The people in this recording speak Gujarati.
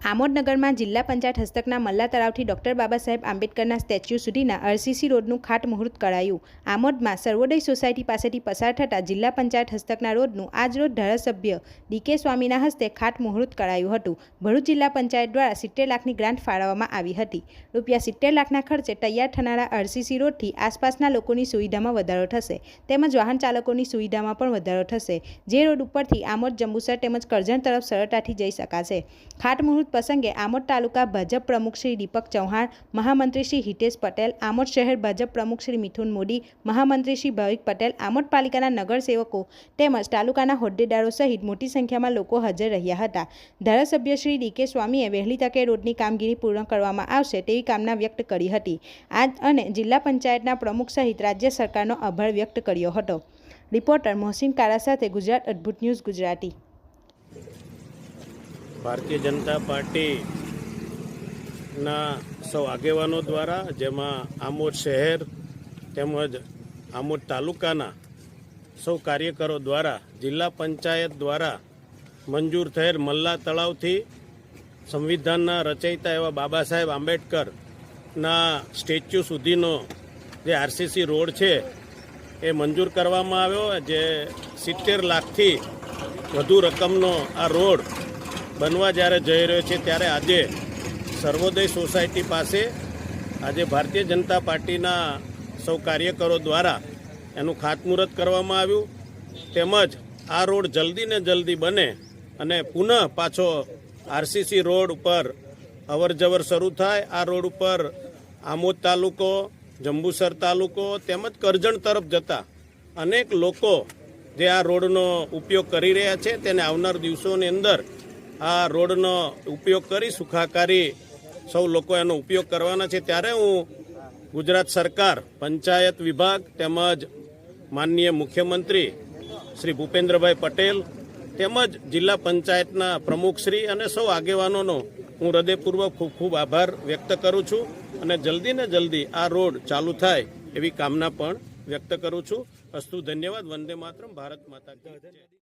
આમોદનગરમાં જિલ્લા પંચાયત હસ્તકના મલ્લા તળાવથી ડોક્ટર બાબા સાહેબ આંબેડકરના સ્ટેચ્યુ સુધીના આરસીસી રોડનું ખાટ મુહૂર્ત કરાયું. આમોદમાં સર્વોદય સોસાયટી પાસેથી પસાર થતા જિલ્લા પંચાયત હસ્તકના રોડનું આજરોજ ધારાસભ્ય ડીકે સ્વામીના હસ્તે ખાટ મુહૂર્ત કરાયું હતું. ભરૂચ જિલ્લા પંચાયત દ્વારા સિત્તેર લાખની ગ્રાન્ટ ફાળવવામાં આવી હતી. રૂપિયા સિત્તેર લાખના ખર્ચે તૈયાર થનારા આરસીસી રોડથી આસપાસના લોકોની સુવિધામાં વધારો થશે. તેમજ વાહન ચાલકોની સુવિધામાં પણ વધારો થશે. જે રોડ ઉપરથી આમોદ જંબુસર તેમજ કરજણ તરફ સરળતાથી જઈ શકાશે. ખાતમુહૂર્ત પ્રસંગે આમોદ તાલુકા ભાજપ પ્રમુખ શ્રી દીપક ચૌહાણ, મહામંત્રી શ્રી હિતેશ પટેલ, આમોદ શહેર ભાજપ પ્રમુખ શ્રી મિથુન મોદી, મહામંત્રી શ્રી ભાવિક પટેલ, આમોદ પાલિકાના નગરસેવકો તેમજ તાલુકાના હોદ્દેદારો સહિત મોટી સંખ્યામાં લોકો હાજર રહ્યા હતા. ધારાસભ્ય શ્રી ડીકે સ્વામીએ વહેલી તકે રોડની કામગીરી પૂર્ણ કરવામાં આવશે તેવી કામના વ્યક્ત કરી હતી. આજ અને જિલ્લા પંચાયતના પ્રમુખ સહિત રાજ્ય સરકારનો આભાર વ્યક્ત કર્યો હતો. રિપોર્ટર મોહસિન કારા સાથે ગુજરાત અદ્ભુત ન્યૂઝ ગુજરાતી. ભારતીય જનતા પાર્ટીના સૌ આગેવાનો દ્વારા, જેમાં આમોદ શહેર તેમજ આમોદ તાલુકાના સૌ કાર્યકરો દ્વારા, જિલ્લા પંચાયત દ્વારા મંજૂર થયેલ મલ્લા તળાવથી સંવિધાનના રચયિતા એવા બાબા સાહેબ આંબેડકરના સ્ટેચ્યુ સુધીનો જે આરસીસી રોડ છે, એ મંજૂર કરવામાં આવ્યો. જે સિત્તેર લાખથી વધુ રકમનો આ રોડ બનવા જ્યારે જઈ રહ્યો છે ત્યારે આજે સર્વોદય સોસાયટી પાસે આજે ભારતીય જનતા પાર્ટીના સૌ કાર્યકરો દ્વારા એનું ખાતમુહૂર્ત કરવામાં આવ્યું. તેમજ આ રોડ જલ્દી ને જલ્દી બને અને પુનઃ પાછો આરસીસી રોડ ઉપર અવર જવર શરૂ થાય. આ રોડ ઉપર આમોદ તાલુકો, જંબુસર તાલુકો તેમજ કરજણ તરફ જતા અનેક લોકો જે આ રોડનો ઉપયોગ કરી રહ્યા છે તેને આવનાર દિવસોની અંદર આ રોડનો ઉપયોગ કરી સુખાકારી સૌ લોકો એનો ઉપયોગ કરવાના છે. ત્યારે હું ગુજરાત સરકાર, પંચાયત વિભાગ તેમજ માનનીય મુખ્યમંત્રી શ્રી ભૂપેન્દ્રભાઈ પટેલ તેમજ જિલ્લા પંચાયતના પ્રમુખશ્રી અને સૌ આગેવાનોનો હું હૃદયપૂર્વક ખૂબ ખૂબ આભાર વ્યક્ત કરું છું અને જલ્દી ને જલ્દી આ રોડ ચાલુ થાય એવી કામના પણ વ્યક્ત કરું છું. અસ્તુ ધન્યવાદ. વંદે માતરમ. ભારત માતા.